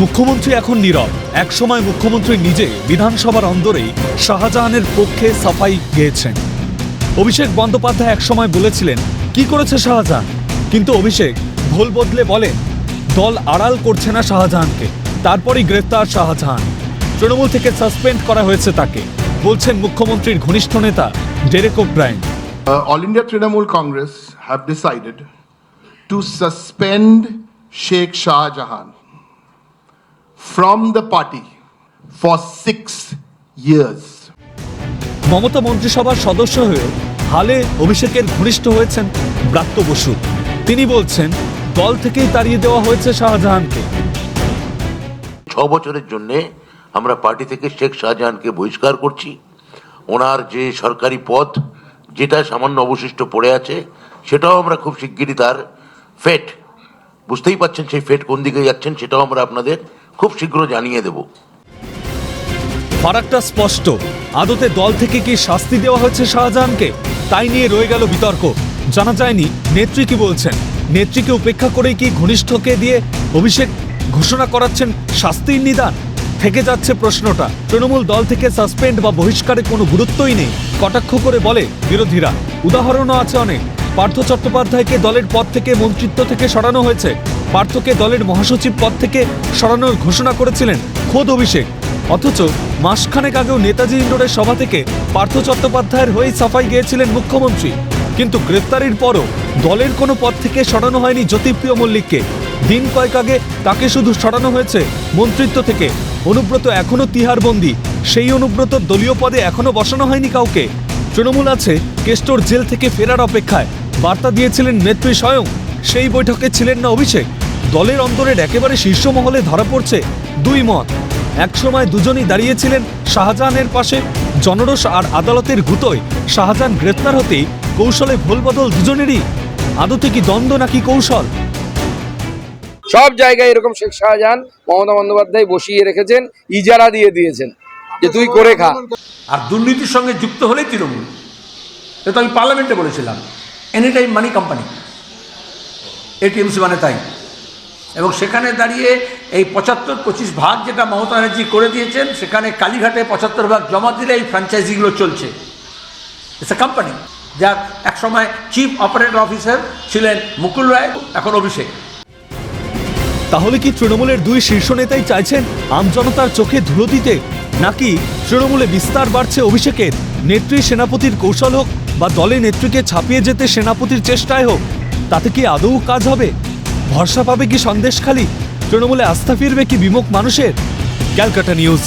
মুখ্যমন্ত্রী এখন নীরব। একসময় মুখ্যমন্ত্রী নিজে বিধানসভার অন্দরেই শাহজাহানের পক্ষে সাফাই গেয়েছেন। অভিষেক বন্দ্যোপাধ্যায় একসময় বলেছিলেন, কি করেছে শাহজাহান? কিন্তু অভিষেক ভুল বদলে বলেন, দল আড়াল করছে না শাহজাহানকে। তারপরই গ্রেফতার শাহজাহান। তৃণমূল থেকে সাসপেন্ড করা হয়েছে তাকে। বলছেন মুখ্যমন্ত্রীর ঘনিষ্ঠ নেতা Derek O'Brien. All India Trinamool Congress have decided to suspend Sheikh Jahan from the party for six years. Mamata মন্ত্রিসভার সদস্য হয়েও হালে অভিষেকের ঘনিষ্ঠ হয়েছেন ব্রাত্য বসু। তিনি বলছেন দল থেকেই তাড়িয়ে দেওয়া হয়েছে শাহজাহানকে। ছ বছরের জন্য আমরা পার্টি থেকে শেখ শাহজাহানকে বহিষ্কার করছি। ওনার যে সরকারি পদ যেটা সামান্য অবশিষ্ট পড়ে আছে সেটাও আমরা খুব শিগগিরই তার ফেট বুঝতেই পাচ্ছেন সেই ফেট কোন দিকে যাচ্ছেন সেটাও আমরা আপনাদের খুব শীঘ্র জানিয়ে দেবো। ফারাকটা স্পষ্ট। আদতে দল থেকে কি শাস্তি দেওয়া হয়েছে শাহজাহানকে? তাই নিয়ে রয়ে গেল বিতর্ক। জানা যায়নি নেত্রী কি বলছেন। নেত্রীকে উপেক্ষা করেই কি ঘনিষ্ঠকে দিয়ে অভিষেক ঘোষণা করাচ্ছেন শাস্তির নিদান? থেকে যাচ্ছে প্রশ্নটা। তৃণমূল দল থেকে সাসপেন্ড বা বহিষ্কারে কোনো গুরুত্বই নেই। কটাক্ষ করে বলে বিরোধীরা। উদাহরণও আছে অনেক। পার্থ চট্টোপাধ্যায়কে দলের পদ থেকে মন্ত্রিত্ব থেকে সরানো হয়েছে। পার্থকে দলের মহাসচিব পদ থেকে সরানোর ঘোষণা করেছিলেন খোদ অভিষেক। অথচ মাসখানেক আগেও নেতাজি ইন্ডোরের সভা থেকে পার্থ চট্টোপাধ্যায়ের হয়েই সাফাই গিয়েছিলেন মুখ্যমন্ত্রী। কিন্তু গ্রেপ্তারির পরও দলের কোনো পদ থেকে সরানো হয়নি জ্যোতিপ্রিয় মল্লিককে। দিন কয়েক আগে তাকে শুধু সরানো হয়েছে মন্ত্রিত্ব থেকে। অনুব্রত এখনও তিহারবন্দি সেই অনুব্রত দলীয় পদে এখনও বসানো হয়নি কাউকে। তৃণমূল আছে কেষ্টর জেল থেকে ফেরার অপেক্ষায়। বার্তা দিয়েছিলেন নেত্রী স্বয়ং। সেই বৈঠকে ছিলেন না অভিষেক। দলের অন্তরের একেবারে শীর্ষ মহলে ধরা পড়ছে দুই মত। একসময় দুজনই দাঁড়িয়েছিলেন শাহজাহানের পাশে জনরস আর আদালতের গুতোয়। শাহজাহান গ্রেপ্তার হতেই কৌশলে ভুলবদল দুজনেরই। আদতে কি দ্বন্দ্ব নাকি কৌশল? সব জায়গায় এরকম শেখ শাহজাহান মমতা বন্দ্যোপাধ্যায় বসিয়ে রেখেছেন ইজারা দিয়ে দিয়েছেন যে তুই করে খা। আর দুর্নীতির সঙ্গে যুক্ত হলেই তৃণমূল। এটা আমি পার্লামেন্টে বলেছিলাম। এনি টাইম মানি কোম্পানি এটিএমসি মানে তাই। এবং সেখানে দাঁড়িয়ে এই পঁচাত্তর পঁচিশ ভাগ যেটা মমতা ব্যানার্জি করে দিয়েছেন, সেখানে কালীঘাটে পঁচাত্তর ভাগ জমা দিলে এই ফ্র্যাঞ্চাইজিগুলো চলছে। ইটস এ কোম্পানি যার একসময় চিফ অপারেটর অফিসার ছিলেন মুকুল রায়, এখন অভিষেক। তাহলে কি তৃণমূলের দুই শীর্ষ নেতাই চাইছেন আমজনতার চোখে ধুলো দিতে? নাকি তৃণমূলে বিস্তার বাড়ছে অভিষেকের? নেত্রী সেনাপতির কৌশল হোক বা দলে নেত্রীকে ছাপিয়ে যেতে সেনাপতির চেষ্টায় হোক, তাতে কি আদৌ কাজ হবে? ভরসা পাবে কি সন্দেশখালি? তৃণমূলে আস্থা ফিরবে কি বিমুখ মানুষের? ক্যালকাটা নিউজ।